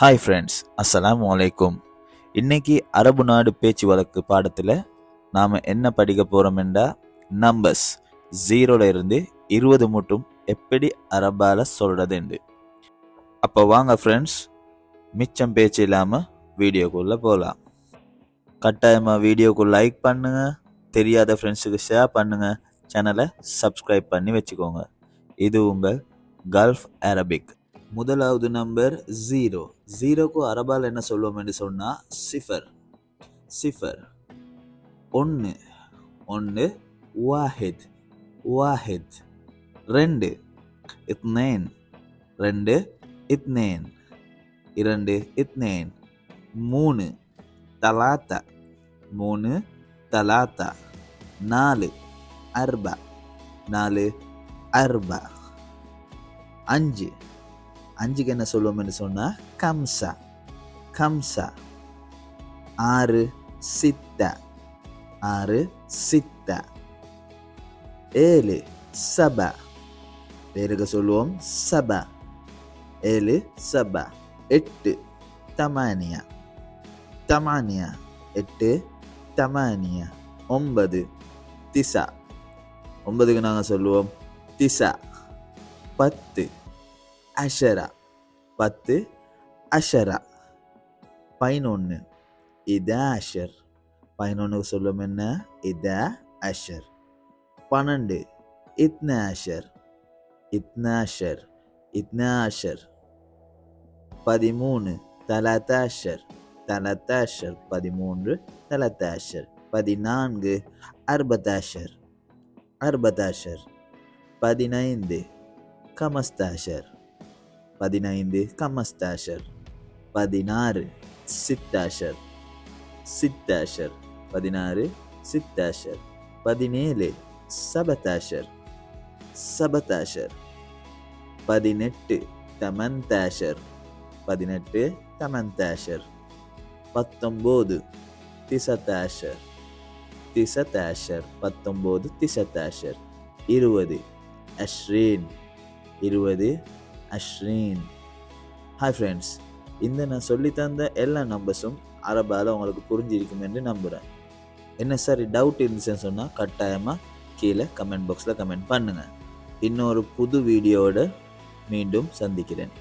Hi friends அஸ்ஸலாமு வலைக்கும் இன்றைக்கி அரபு நாடு பேச்சு வழக்கு பாடத்தில் நாம் என்ன படிக்க போகிறோம்டா நம்பர்ஸ் ஜீரோல இருந்து இருபது மட்டும் எப்படி அரபால் சொல்கிறதுண்டு அப்போ வாங்க ஃப்ரெண்ட்ஸ் மிச்சம் பேச்சு இல்லாமல் வீடியோக்குள்ளே போகலாம் கட்டாயமாக வீடியோக்கு லைக் பண்ணுங்கள் தெரியாத ஃப்ரெண்ட்ஸுக்கு ஷேர் பண்ணுங்கள் சேனலை சப்ஸ்கிரைப் பண்ணி வச்சுக்கோங்க. இது உங்கள் கல்ஃப் அரபிக் முதலாவது நம்பர் ஜீரோ ஜீரோக்கு அரபால் என்ன சொல்லுவோம் என்று சொன்னால் சிஃபர் சிஃபர் ஒன்று ஒன்று வாஹித் வாஹித் ரெண்டு இத்னேன் ரெண்டு இத்னேன் இரண்டு இத்னேன் மூணு தலாத்தா மூணு தலாத்தா நாலு அர்பா நாலு அர்பா அஞ்சு அஞ்சுக்கு என்ன சொல்லுவோம்னு சொன்னால் கம்சா. கம்சா. ஆறு சித்தா. ஆறு சித்தா. ஏழு சபா. பேருக்கு சொல்லுவோம் சபா. ஏழு சபா. எட்டு தமானியா. தமானியா. எட்டு தமானியா. ஒன்பது திசா. ஒன்பதுக்கு நாங்கள் சொல்லுவோம் திசா. பத்து அஷரா. பத்து அஷரா. பதினொன்று இத அஷர். பதினொன்றுக்கு சொல்லும் என்ன? இத அஷர். பன்னெண்டு. இத்னா அஷர். இத்னா அஷர். இத்னா அஷர். பதிமூணு. தலதாஷர் தலதாஷர் பதிமூன்று. தலதாஷர் பதினான்கு. அர்பதாஷர் அர்பதாஷர் பதினைந்து. கமஸ்தாஷர் பதினைந்து கமஸ்தாஷர். பதினாறு சித்தாஷர். சித்தாஷர். பதினாறு சித்தாஷர். பதினேழு சபதாஷர். சபதாஷர். பதினெட்டு தமந்தாஷர். பதினெட்டு தமந்தாஷர். பத்தொம்போது திசதாஷர். திசதாஷர். பத்தொம்போது திசதாஷர். இருபது அஷ்ரீன். இருபது அஷ்ரீன் ஹாய் ஃப்ரெண்ட்ஸ் இந்த நான் சொல்லி தந்த எல்லா நம்பர்ஸும் அரபால் உங்களுக்கு புரிஞ்சிருக்கும் என்று நம்புகிறேன் என்ன சார் டவுட் இருந்துச்சுன்னு சொன்னால் கட்டாயமாக கீழே கமெண்ட் பாக்ஸில் கமெண்ட் பண்ணுங்கள் இன்னொரு புது வீடியோவோட மீண்டும் சந்திக்கிறேன்.